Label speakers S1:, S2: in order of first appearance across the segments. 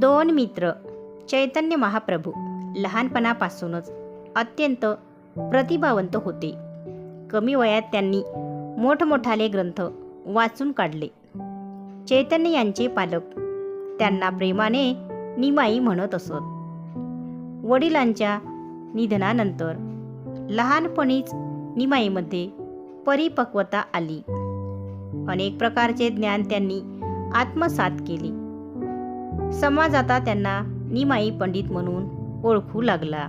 S1: दोन मित्र चैतन्य महाप्रभू लहानपणापासूनच अत्यंत प्रतिभावंत होते. कमी वयात त्यांनी मोठमोठाले ग्रंथ वाचून काढले. चैतन्य यांचे पालक त्यांना प्रेमाने निमाई म्हणत असत. वडिलांच्या निधनानंतर लहानपणीच निमाईमध्ये परिपक्वता आली. अनेक प्रकारचे ज्ञान त्यांनी आत्मसात केले. समाज आता त्यांना निमाई पंडित म्हणून ओळखू लागला.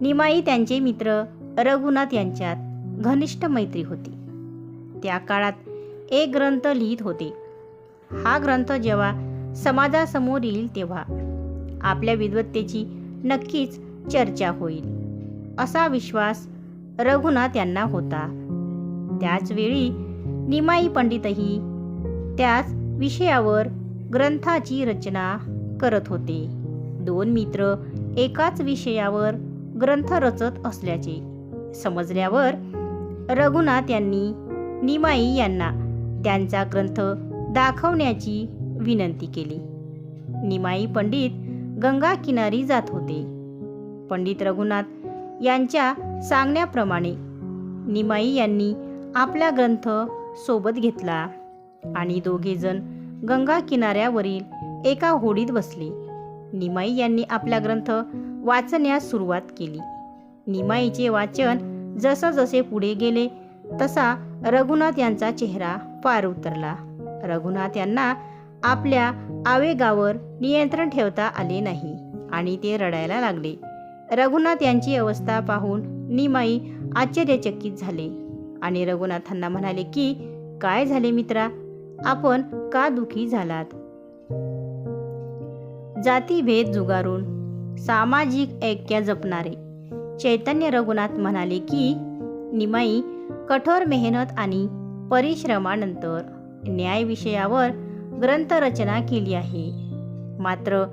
S1: निमाई त्यांचे मित्र रघुनाथ यांच्यात घनिष्ठ मैत्री होती. त्या काळात एक ग्रंथ लिहित होते. हा ग्रंथ जेव्हा समाजासमोर येईल तेव्हा आपल्या विद्वत्तेची नक्कीच चर्चा होईल असा विश्वास रघुनाथ यांना होता. त्याच वेळी निमाई पंडितही त्याच विषयावर ग्रंथाची रचना करत होते. दोन मित्र एकाच विषयावर ग्रंथ रचत असल्याचे समजल्यावर रघुनाथ यांनी निमाई यांना त्यांचा ग्रंथ दाखवण्याची विनंती केली. निमाई पंडित गंगा किनारी जात होते. पंडित रघुनाथ यांच्या सांगण्याप्रमाणे निमाई यांनी आपला ग्रंथ सोबत घेतला आणि दोघेजण गंगा किनाऱ्यावरील एका होडीत बसले. निमाई यांनी आपला ग्रंथ वाचण्यास सुरुवात केली. निमाईचे वाचन जसं जसे पुढे गेले तसा रघुनाथ यांचा चेहरा पार उतरला. रघुनाथ यांना आपल्या आवेगावर नियंत्रण ठेवता आले नाही आणि ते रडायला लागले. रघुनाथ यांची अवस्था पाहून निमाई आश्चर्यचकित झाले आणि रघुनाथांना म्हणाले की काय झाले मित्रा? आपण का दुखी झालात? जातीभेद जुगारून सामाजिक ऐक्य जपणारे. चैतन्य रघुनाथ म्हणाले की निमाई कठोर मेहनत आणि परिश्रमानंतर न्याय विषयावर ग्रंथरचना केली आहे. मात्र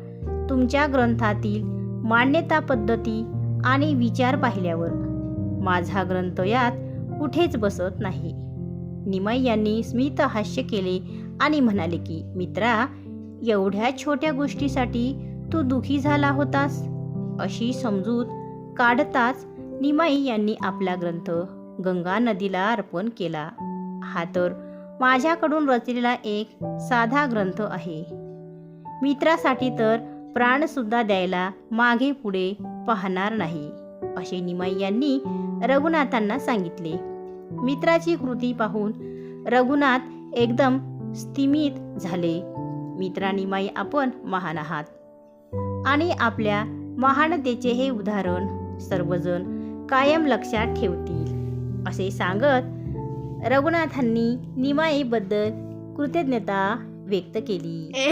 S1: तुमच्या ग्रंथातील मान्यता पद्धती आणि विचार पाहिल्यावर माझा ग्रंथ यात कुठेच बसत नाही. निमाई यांनी स्मित हास्य केले आणि म्हणाले की मित्रा एवढ्या छोट्या गोष्टीसाठी तू दुखी झाला होतास अशी समजूत काढताच निमाई यांनी आपला ग्रंथ गंगा नदीला अर्पण केला. हा तर माझ्याकडून रचलेला एक साधा ग्रंथ आहे. मित्रासाठी तर प्राणसुद्धा द्यायला मागे पुढे पाहणार नाही असे निमाई यांनी रघुनाथांना सांगितले. मित्राची कृती पाहून रघुनाथ एकदम स्थिमित झाले. मित्रानिमाई आपण महान आहात. आणि आपल्या महानतेचे हे उदाहरण सर्वजण कायम लक्षात ठेवतील असे सांगत रघुनाथांनी निमाईबद्दल कृतज्ञता व्यक्त केली.